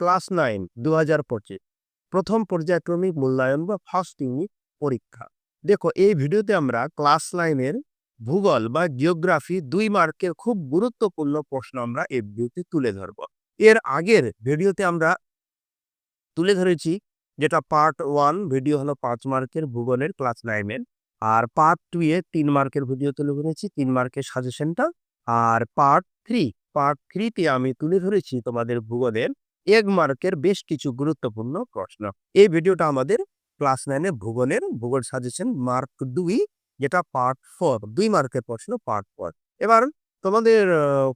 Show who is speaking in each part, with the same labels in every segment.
Speaker 1: Class nine দু হাজার পঁচিশ। প্রথম পর্যায়ক্রমিক মূল্যায়ন বা ফার্স্ট ইউনিট পরীক্ষা। দেখো, এই ভিডিওতে আমরা ক্লাস নাইনের ভূগোল বা জিওগ্রাফি দুই মার্কের খুব গুরুত্বপূর্ণ প্রশ্ন আমরা এই ভিডিওতে তুলে ধরব। এর আগের ভিডিওতে আমরা তুলে ধরেছি যেটা পার্ট ওয়ান ভিডিও হলো পাঁচ মার্কের ভূগোলের ক্লাস নাইনের, আর পার্ট টু এ তিন মার্কের ভিডিও তুলে ধরেছি, তিন মার্কের সাজেশনটা, আর পার্ট থ্রি, পার্ট থ্রিতে আমি তুলে ধরেছি তোমাদের ভূগোলের এক মার্কের বেশ কিছু গুরুত্বপূর্ণ প্রশ্ন। এই ভিডিওটা আমাদের ক্লাস নাইনের ভূগোলের, ভূগোল সাজেশন মার্ক দুই, যেটা পার্ট ফোর, দুই মার্কের প্রশ্ন পার্ট ফোর। এবার তোমাদের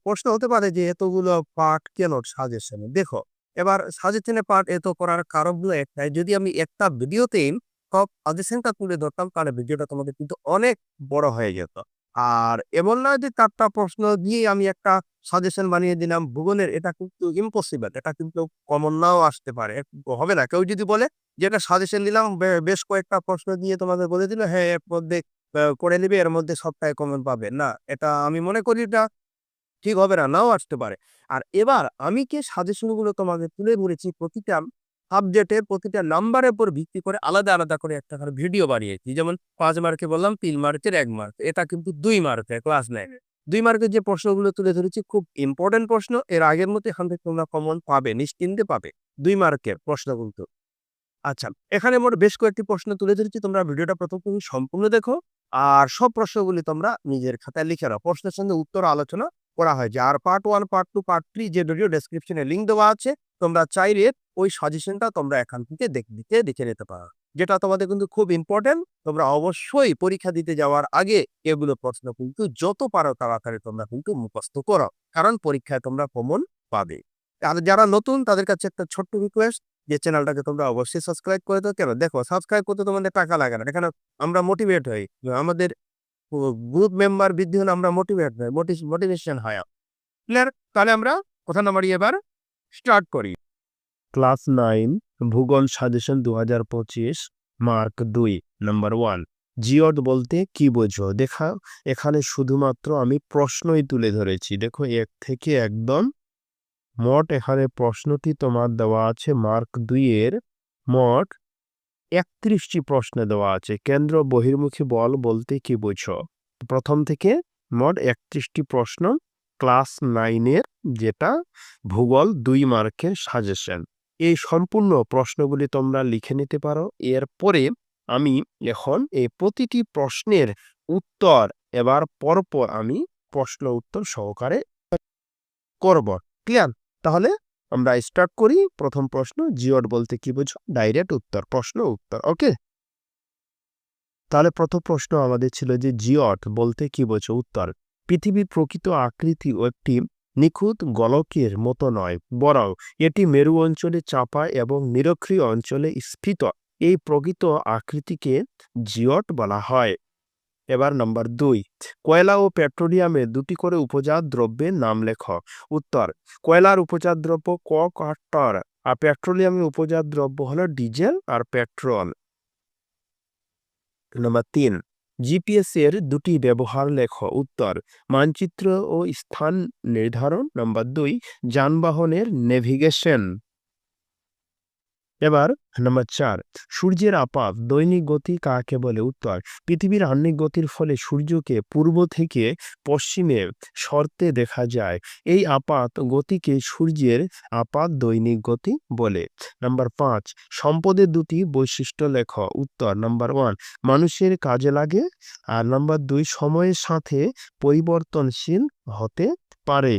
Speaker 1: প্রশ্ন হতে পারে যে এতগুলো পার্ট কেন সাজেশনে? দেখো, এবার সাজেশনে পার্ট এত করার কারণগুলো একটাই, যদি আমি একটা ভিডিওতেই সব সাজেশনটা তুলে ধরতাম, তাহলে ভিডিওটা তোমাদের কিন্তু অনেক বড় হয়ে যেত। আর এমন না যে চারটা প্রশ্ন দিয়ে আমি একটা সাজেশন বানিয়ে দিলাম। ভূগোলের এটা কিন্তু ইম্পসিবল এটা কিন্তু কমন নাও আসতে পারে, হবে না। কেউ যদি বলে যে এটা সাজেশন দিলাম বেশ কয়েকটা প্রশ্ন দিয়ে তোমাদের বলে দিল হ্যাঁ এর মধ্যে করে নেবে, এর মধ্যে সবটাই কমন পাবে। না, এটা আমি মনে করি এটা ঠিক হবে না, নাও আসতে পারে। আর এবার আমি যে সাজেশনগুলো তোমাকে তুলে ধরেছি প্রতিটা সাবজেক্টের প্রতিটা নাম্বারের উপর ভিত্তি করে আলাদা আলাদা করে একটা করে ভিডিও বানিয়েছি। যেমন পাঁচ মার্কে বললাম তিন মার্কের এক মার্ক। এটা কিন্তু দুই মার্কে ক্লাস নাইনে দুই মার্কের যে প্রশ্নগুলো তুলে ধরেছি খুব ইম্পর্টেন্ট প্রশ্ন। এর আগের মতো এখান থেকে তোমরা কমন পাবে নিশ্চিন্তে পাবে দুই মার্কের প্রশ্ন কিন্তু আচ্ছা এখানে মোট বেশ কয়েকটি প্রশ্ন তুলে ধরেছি। তোমরা ভিডিওটা প্রথম তুমি সম্পূর্ণ দেখো। আর সব প্রশ্নগুলি তোমরা নিজের খাতায় লিখে রাখো প্রশ্নের সঙ্গে উত্তর আলোচনা করা হয়। যে আর part one part two part three যে ভিডিও ডেসক্রিপশনে লিঙ্ক দেওয়া আছে তোমরা চাইলে ওই সাজেশনটা তোমরা এখান থেকে দেখে, দিতে, দেখে নিতে পারো। যেটা তোমাদের কিন্তু খুব ইম্পর্টেন্ট তোমরা অবশ্যই পরীক্ষা দিতে যাওয়ার আগে এগুলো প্রশ্ন কিন্তু যত পারো তাড়াতাড়ি তোমরা কিন্তু মুখস্থ করো, কারণ পরীক্ষায় তোমরা কমন পাবে। আর যারা নতুন, তাদের কাছে একটা ছোট্ট রিকোয়েস্ট যে চ্যানেলটাকে তোমরা অবশ্যই সাবস্ক্রাইব করে দাও। কেন? দেখো সাবস্ক্রাইব করতে তোমাদের টাকা লাগে না। এখানে আমরা মোটিভেট হই। আমাদের গ্রুপ মেম্বার বৃদ্ধি হলে আমরা মোটিভেট হই মোটিভেশন হয়। ক্লিয়ার তাহলে আমরা কথা না বাড়িয়ে এবার স্টার্ট করি। ক্লাস নাইন, ভূগোল সাজেশন দু হাজার পঁচিশ, মার্ক দুই, নাম্বার ওয়ান। জিওড বলতে কি বোঝো? দেখা, এখানে শুধুমাত্র আমি প্রশ্নই তুলে ধরেছি। দেখো, এক থেকে একদম মোট এখানে প্রশ্নটি তোমার দেওয়া আছে মার্ক দুইয়ের। মোট একত্রিশটি প্রশ্ন দেওয়া আছে। কেন্দ্র বহির্মুখী বল বলতে কি বোঝো? প্রথম থেকে মোট একত্রিশটি প্রশ্ন ক্লাস নাইনের যেটা ভূগোল দুই মার্কের সাজেশন। এই সম্পূর্ণ প্রশ্নগুলি তোমরা লিখে নিতে পারো। এরপরে আমি এখন এই প্রতিটি প্রশ্নের উত্তর এবার পরপর আমি প্রশ্ন উত্তর সহকারে করব। ক্লিয়ার তাহলে আমরা স্টার্ট করি। প্রথম প্রশ্ন, জিওড বলতে কি বোঝো? ডাইরেক্ট উত্তর, প্রশ্ন উত্তর ওকে তাহলে প্রথম প্রশ্ন আমাদের ছিল যে জিওট বলতে কি বোঝো? উত্তর, পৃথিবীর প্রকৃত আকৃতি ও একটি নিখুঁত গলকের মতো নয়, বরং এটি মেরু অঞ্চলে চাপা এবং নিরক্ষীয় অঞ্চলে স্ফীত। এই প্রকৃত আকৃতিকে জিওট বলা হয়। এবার নম্বর দুই, কয়লা ও পেট্রোলিয়ামে দুটি করে উপজাত দ্রব্যের নাম লেখ। উত্তর, কয়লার উপজাত দ্রব্য ক কাটর আর পেট্রোলিয়ামের উপজাত দ্রব্য হলো ডিজেল আর পেট্রোল। নম্বর তিন জিপিএস এর দুটি ব্যবহার লেখ উত্তর মানচিত্র ও স্থান নির্ধারণ। নম্বর দুই যানবাহনের নেভিগেশন। এবার নম্বর চার, সূর্যের আপাত দৈনিক গতি কাকে বলে? উত্তর, পৃথিবীর আহ্নিক গতির ফলে সূর্যকে পূর্ব থেকে পশ্চিমে শর্তে দেখা যায়। এই আপাত গতিকে সূর্যের আপাত দৈনিক গতি বলে। নাম্বার পাঁচ, সম্পদের দুটি বৈশিষ্ট্য লেখ। উত্তর নাম্বার ওয়ান মানুষের কাজে লাগে। আর নাম্বার দুই, সময়ের সাথে পরিবর্তনশীল হতে পারে।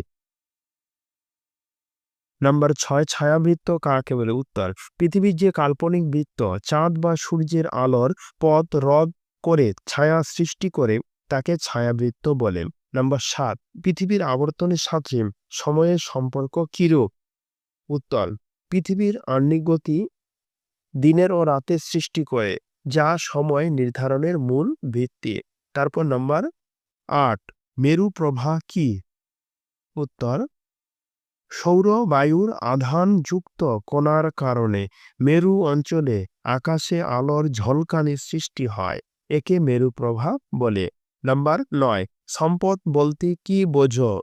Speaker 1: নাম্বার ছয়, ছায়াবৃত্ত কাকে বলে? উত্তর, পৃথিবীর যে কাল্পনিক বৃত্ত, চাঁদ বা সূর্যের আলোর পথ রদ করে ছায়া সৃষ্টি করে, তাকে ছায়াবৃত্ত বলে। নাম্বার সাত, পৃথিবীর আবর্তনের সাথে সময়ের সম্পর্ক কিরূপ? উত্তর, পৃথিবীর আহ্নিক গতি দিনের ও রাতের সৃষ্টি করে, যা সময় নির্ধারণের মূল ভিত্তি। তারপর নাম্বার আট, মেরু প্রভা কি? উত্তর সৌর বায়ুর আধানযুক্ত কণার কারণে মেরু অঞ্চলে আকাশে আলোর ঝলকানির সৃষ্টি হয়, একে মেরু প্রভাব বলে। নাম্বার নয়, সম্পদ বলতে কি বোঝো?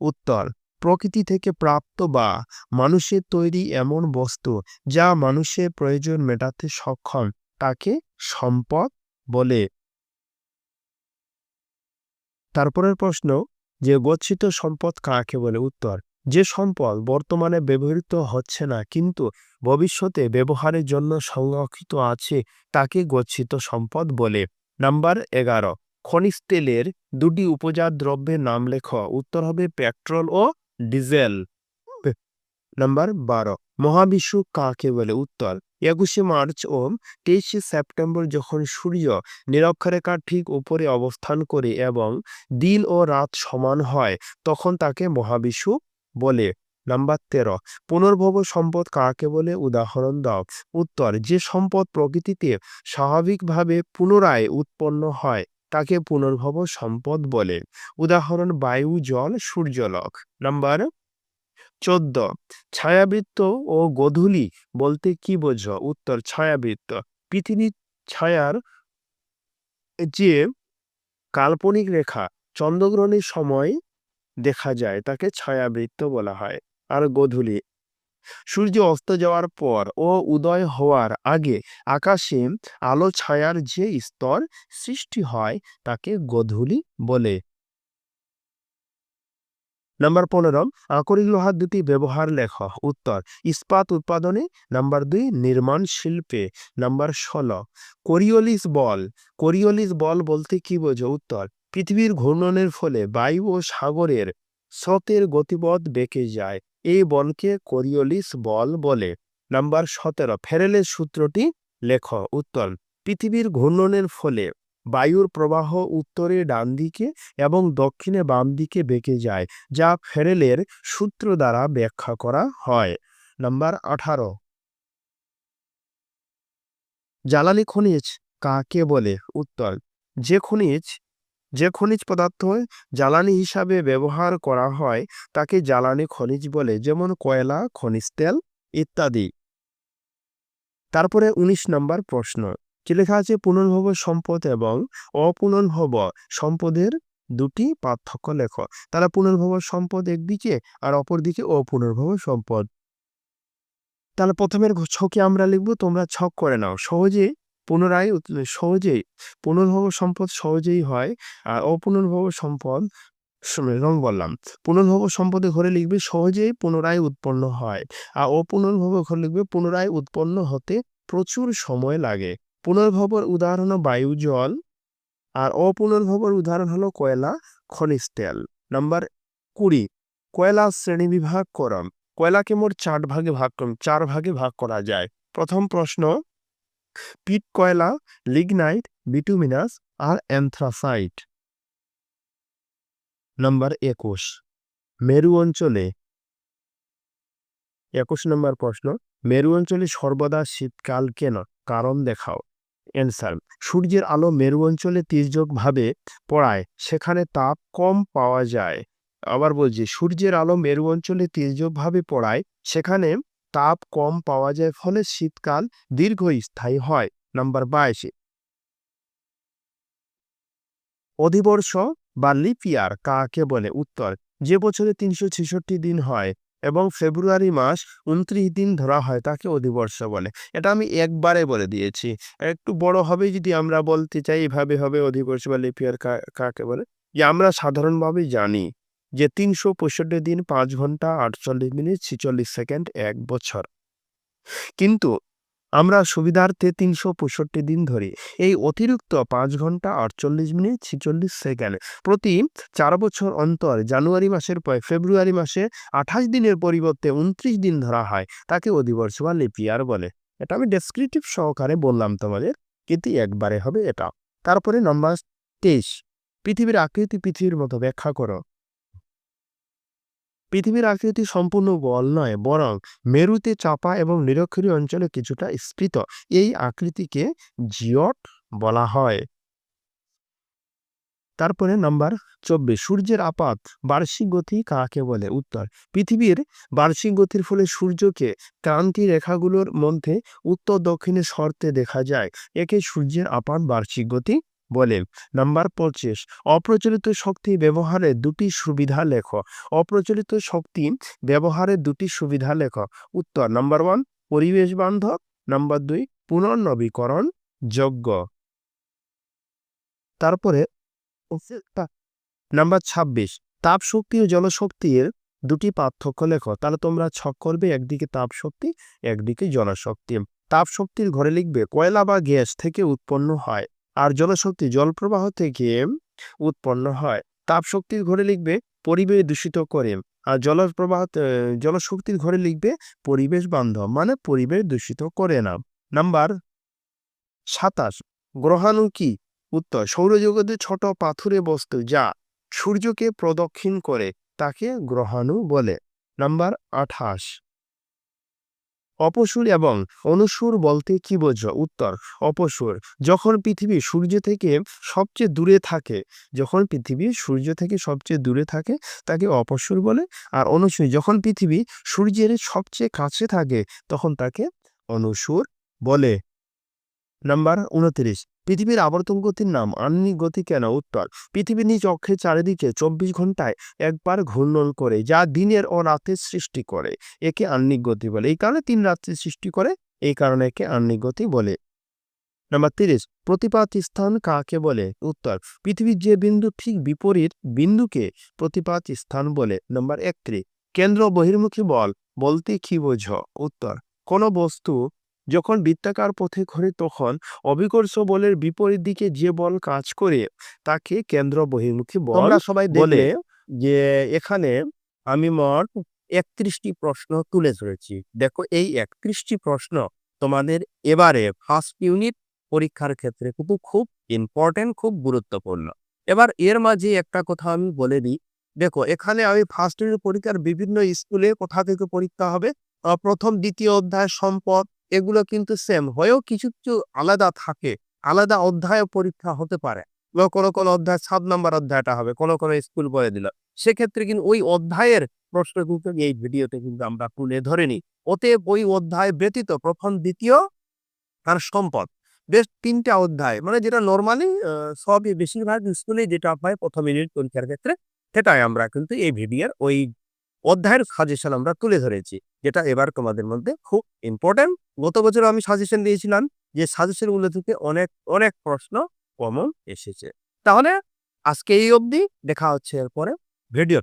Speaker 1: উত্তর, প্রকৃতি থেকে প্রাপ্ত বা মানুষের তৈরি এমন বস্তু যা মানুষের প্রয়োজন মেটাতে সক্ষম, তাকে সম্পদ বলে। তারপরের প্রশ্ন যে গচ্ছিত সম্পদ কাকে বলে? উত্তর, যে সম্পদ বর্তমানে ব্যবহৃত হচ্ছে না, কিন্তু ভবিষ্যতে ব্যবহারের জন্য সংরক্ষিত আছে, তাকে গচ্ছিত সম্পদ বলে। নাম্বার এগারো, খনিজ তেলের দুটি উপজাত দ্রব্যের নাম লেখ। উত্তর হবে পেট্রোল ও ডিজেল। নাম্বার বারো মহাবিশ্ব কাকে বলে? উত্তর, একুশে মার্চ ও তেইশে সেপ্টেম্বর যখন সূর্য নিরক্ষরেখার ঠিক উপরে অবস্থান করে এবং দিন ও রাত সমান হয়, তখন তাকে মহাবিশ্ব বলে। নাম্বার তেরো, পুনর্ভব সম্পদ কাকে বলে? উদাহরণ দাও। উত্তর, যে সম্পদ প্রকৃতিতে স্বাভাবিকভাবে পুনরায় উৎপন্ন হয়, তাকে পুনর্ভব সম্পদ বলে। উদাহরণ, বায়ু, জল, সূর্যলোক। নাম্বার চোদ্দ। ছায়াবৃত্ত ও গোধূলি বলতে কি বোঝো? উত্তর, ছায়াবৃত্ত। পৃথিবীর ছায়ার যে কাল্পনিক রেখা, চন্দ্রগ্রহণের সময় দেখা যায়, তাকে ছায়াবৃত্ত বলা হয়। আর গোধূলি, সূর্য অস্ত যাওয়ার পর ও উদয় হওয়ার আগে আকাশে আলো ছায়ার যে স্তর সৃষ্টি হয়, তাকে গোধূলি বলে। নাম্বার পনেরো আকরিক লোহার দুটি ব্যবহার লেখ। উত্তর, ইস্পাত উৎপাদনে। নাম্বার দুই, নির্মাণ শিল্পে। নাম্বার ষোলো, কোরিওলিস বল। কোরিওলিস বল বলতে কি বোঝো? উত্তর, পৃথিবীর ঘূর্ণনের ফলে বায়ু ও সাগরের স্রোতের গতিপথ বেঁকে যায়। এই বলকে কোরিওলিস বল বলে। নাম্বার সতেরো, ফেরেলের সূত্রটি লেখ। উত্তর, পৃথিবীর ঘূর্ণনের ফলে বায়ুর প্রবাহ উত্তরে ডান দিকে এবং দক্ষিণে বাম দিকে বেঁকে যায়, যা ফেরেলের সূত্র দ্বারা ব্যাখ্যা করা হয়। নাম্বার আঠারো। জ্বালানি খনিজ কাকে বলে? উত্তর, যে খনিজ যে খনিজ পদার্থ জ্বালানি হিসাবে ব্যবহার করা হয়, তাকে জ্বালানি খনিজ বলে, যেমন কয়লা, খনিজ তেল ইত্যাদি। তারপরে ১৯ নম্বর প্রশ্ন। কি লেখা আছে? পুনর্ভব সম্পদ এবং অপুনর্ভব সম্পদের দুটি পার্থক্য লেখ। তারা পুনর্ভব সম্পদ একদিকে আর অপরদিকে অপুনর্ভব সম্পদ। তাহলে প্রথমের ছকে আমরা লিখব, তোমরা ছক করে নাও। সহজে পুনরায় সহজেই পুনর্ভব সম্পদ সহজেই হয় আর অপুনর্ভব সম্পদ রং বললাম, পুনর্ভব সম্পদে ঘরে লিখবে সহজেই পুনরায় উৎপন্ন হয়। আর অপুনর্ভব ঘরে লিখবে পুনরায় উৎপন্ন হতে প্রচুর সময় লাগে। পুনর্ভবর উদাহরণ বায়ু, জল, আর অপুনর্ভবর উদাহরণ হলো কয়লা, খনিজ তেল। নাম্বার কুড়ি, কয়লা শ্রেণি বিভাগ করম কয়লাকে মোট চার ভাগে ভাগ চার ভাগে ভাগ করা যায়। প্রথম প্রশ্ন, পিট কয়লা, লিগনাইট, বিটুমিনাস, আর অ্যান্থ্রাসাইট। নাম্বার একুশ, মেরু অঞ্চলে। একুশ নম্বর প্রশ্ন, মেরু অঞ্চলে সর্বদা শীতকাল কেন? কারণ দেখাও। অ্যান্সার সূর্যের আলো মেরু অঞ্চলে তির্যকভাবে পড়ায়, সেখানে তাপ কম পাওয়া যায়। আবার বলছি, সূর্যের আলো মেরু অঞ্চলে তির্যকভাবে পড়ায়, সেখানে তাপ কম পাওয়া যায়, ফলে শীতকাল দীর্ঘস্থায়ী হয়। নাম্বার বাইশে। অধিবর্ষ বা লিপিয়ার কাকে বলে? উত্তর, যে বছরে তিনশো ছেষট্টি দিন হয়। এবং ফেব্রুয়ারি মাস উনত্রিশ দিন ধরা হয় তাকে অধিবর্ষ বলে। এটা আমি একবারে বলে দিয়েছি। একটু বড় হবে যদি আমরা বলতে চাই, এভাবে হবে অধিবর্ষ বা লিপিয়ার কাকে বলে? যে আমরা সাধারণভাবে জানি যে তিনশো পঁয়ষট্টি দিন, পাঁচ ঘণ্টা, আটচল্লিশ মিনিট, ছিচল্লিশ সেকেন্ড, এক বছর। কিন্তু আমরা সুবিধার্থে তিনশো পঁয়ষট্টি দিন ধরি এই অতিরিক্ত পাঁচ ঘণ্টা আটচল্লিশ মিনিট ছিচল্লিশ সেকেন্ড প্রতি চার বছর অন্তর জানুয়ারি মাসের পর ফেব্রুয়ারি মাসে আঠাশ দিনের পরিবর্তে উনত্রিশ দিন ধরা হয়, তাকে অধিবর্ষ বা লিপিয়ার বলে। এটা আমি ডেসক্রিপটিভ সহকারে বললাম তোমাদের, কিন্তু একবারে হবে এটা। তারপরে নম্বর তেইশ, পৃথিবীর আকৃতি পৃথিবীর মতো ব্যাখ্যা করো। পৃথিবীর আকৃতি সম্পূর্ণ বল নয়, বরং মেরুতে চাপা এবং নিরক্ষরীয় অঞ্চলে কিছুটা স্ফীত। এই আকৃতিকে জিওট বলা হয়। তারপরে নাম্বার চব্বিশ, সূর্যের আপাত বার্ষিক গতি কাকে বলে? উত্তর, পৃথিবীর বার্ষিক গতির ফলে সূর্যকে ক্রান্তি রেখাগুলোর মধ্যে উত্তর দক্ষিণে শর্তে দেখা যায়। একে সূর্যের আপাত বার্ষিক গতি বলে, নাম্বার পঁচিশ, অপ্রচলিত শক্তি ব্যবহারের দুটি সুবিধা লেখ। অপ্রচলিত শক্তি ব্যবহারের দুটি সুবিধা লেখ। উত্তর, নাম্বার ওয়ান, পরিবেশ বান্ধব, নাম্বার দুই, পুনর্নবীকরণ যোগ্য। তারপরে, নাম্বার ছাব্বিশ তাপ শক্তি ও জলশক্তির দুটি পার্থক্য লেখো। তাহলে তোমরা ছক করবে, একদিকে তাপ শক্তি একদিকে জলশক্তি। তাপ শক্তির ঘরে লিখবে, কয়লা বা গ্যাস থেকে উৎপন্ন হয়। আর জলশক্তি জলপ্রবাহ থেকে উৎপন্ন হয়। তাপ শক্তির ঘরে লিখবে, পরিবেশ দূষিত করে। আর জলপ্রবাহ জলশক্তির ঘরে লিখবে, পরিবেশ বান্ধব। মানে পরিবেশ দূষিত করে না। নাম্বার সাতাশ, গ্রহাণু কি? উত্তর, সৌরজগতের ছোট পাথুরে বস্তু যা সূর্যকে প্রদক্ষিণ করে, তাকে গ্রহাণু বলে। নাম্বার আঠাশ অপসূর এবং অনুসুর বলতে কি বোঝো? উত্তর, অপসুর। যখন পৃথিবী সূর্য থেকে সবচেয়ে দূরে থাকে, যখন পৃথিবী সূর্য থেকে সবচেয়ে দূরে থাকে, তাকে অপসুর বলে। আর অনুসুর, যখন পৃথিবী সূর্যের সবচেয়ে কাছে থাকে, তখন তাকে অনুসুর বলে। নাম্বার উনত্রিশ। পৃথিবীর আবর্তন গতির নাম আন্নিক গতি কেন উত্তর? পৃথিবীর নিজ অক্ষের চারিদিকে চব্বিশ ঘন্টায় একবার ঘূর্ণন করে, যা দিনের ও রাতের সৃষ্টি করে। একে আন্নিক গতি বলে। এই কারণে তিন রাত্রি সৃষ্টি করে, এই কারণে একে আন্নিক গতি বলে। নাম্বার তিরিশ, প্রতিপাত স্থান কাকে বলে? উত্তর, পৃথিবীর যে বিন্দু ঠিক বিপরীত বিন্দুকে প্রতিপাত স্থান বলে। নাম্বার একত্রিশ, কেন্দ্র বহির্মুখী বল, বলতে কি বোঝ? উত্তর, কোনো বস্তু যখন বৃত্তাকার পথে ঘোরে তখন অভিকর্ষ বলের বিপরীত দিকে যে বল কাজ করে তাকে কেন্দ্র বহির্মুখী বল
Speaker 2: তোমরা সবাই
Speaker 1: বলে
Speaker 2: যে এখানে আমি মোট একত্রিশটি প্রশ্ন তুলে ধরেছি। দেখো এই একত্রিশটি প্রশ্ন তোমাদের এবারে ফার্স্ট ইউনিট পরীক্ষার ক্ষেত্রে কিন্তু খুব ইম্পর্টেন্ট খুব গুরুত্বপূর্ণ। এবার এর মাঝে একটা কথা আমি বলে দিই। দেখো এখানে আমি ফার্স্ট ইউনিট পরীক্ষার বিভিন্ন স্কুলে কোথা থেকে পরীক্ষা হবে? প্রথম দ্বিতীয় অধ্যায় সম্পদ এগুলো কিন্তু সেম হয়েও কিছু কিছু আলাদা থাকে। আলাদা অধ্যায় পরীক্ষা হতে পারে। বা কোনো কোনো অধ্যায় সাত নম্বর অধ্যায়টা হবে, কোনো কোনো স্কুল বলে দিল। সেক্ষেত্রে কিন্তু ওই অধ্যায়ের প্রশ্ন কিন্তু এই ভিডিওতে কিন্তু আমরা তুলে ধরে নিই অতএব ওই অধ্যায় ব্যতীত প্রথম, দ্বিতীয় আর সম্পদ। বেশ তিনটা অধ্যায় মানে যেটা নর্মালি সবই বেশিরভাগ স্কুলে যেটা হয় প্রথম ইউনিট পরীক্ষার ক্ষেত্রে, সেটাই আমরা কিন্তু এই ভিডিওর ওই অধ্যায়ের সাজেশন আমরা তুলে ধরেছি, যেটা এবার তোমাদের মধ্যে খুব ইম্পর্টেন্ট গত বছর আমি সাজেশন দিয়েছিলাম যে সাজেশন সাজেশনগুলো থেকে অনেক অনেক প্রশ্ন কমন এসেছে। তাহলে আজকে এই অবধি, দেখা হচ্ছে এরপরে ভিডিও